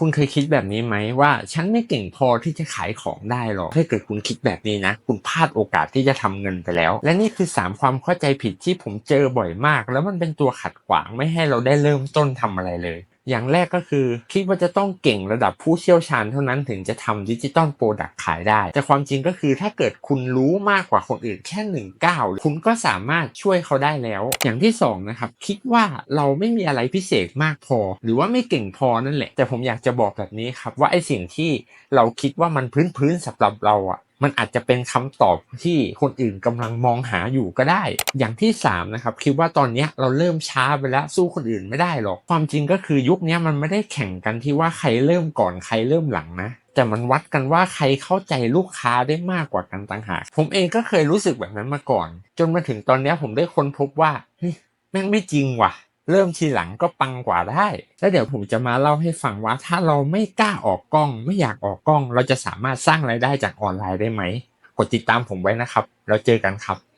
คุณเคยคิดแบบนี้ไหมว่าฉันไม่เก่งพอที่จะขายของได้หรอกถ้าเกิดคุณคิดแบบนี้นะ คุณพลาดโอกาสที่จะทำเงินไปแล้ว และนี่คือ 3 ความเข้าใจผิดที่ผมเจอบ่อยมาก แล้วมันเป็นตัวขัดขวางไม่ให้เราได้เริ่มต้นทำอะไรเลย อย่างแรกก็คือคิดว่าจะต้องเก่งระดับผู้เชี่ยวชาญเท่านั้นถึงจะทำดิจิตอลโปรดักต์ขายได้ แต่ความจริงก็คือถ้าเกิดคุณรู้มากกว่าคนอื่นแค่หนึ่งก้าวคุณก็สามารถช่วยเขาได้แล้ว อย่างที่สองนะครับคิดว่าเราไม่มีอะไรพิเศษมากพอ หรือว่าไม่เก่งพอนั่นแหละ แต่ผมอยากจะบอกแบบนี้ครับว่าไอสิ่งที่เราคิดว่ามันพื้นพื้นๆสำหรับเราอะ มันอาจจะเป็นคำตอบที่คนอื่นกำลังมองหาอยู่ก็ได้ อย่างที่3นะครับคิดว่าตอนนี้เราเริ่มช้าไปแล้วสู้คนอื่นไม่ได้หรอก ความจริงก็คือยุคนี้มันไม่ได้แข่งกันที่ว่าใครเริ่มก่อนใครเริ่มหลังนะ แต่มันวัดกันว่าใครเข้าใจลูกค้าได้มากกว่ากันต่างหาก ผมเองก็เคยรู้สึกแบบนั้นมาก่อน จนมาถึงตอนนี้ผมได้ค้นพบว่าแม่งไม่จริงว่ะ เริ่มทีหลังก็ปังกว่าได้ แล้วเดี๋ยวผมจะมาเล่าให้ฟังว่าถ้าเราไม่กล้าออกกล้อง ไม่อยากออกกล้อง เราจะสามารถสร้างรายได้จากออนไลน์ได้ไหม กดติดตามผมไว้นะครับ แล้วเจอกันครับ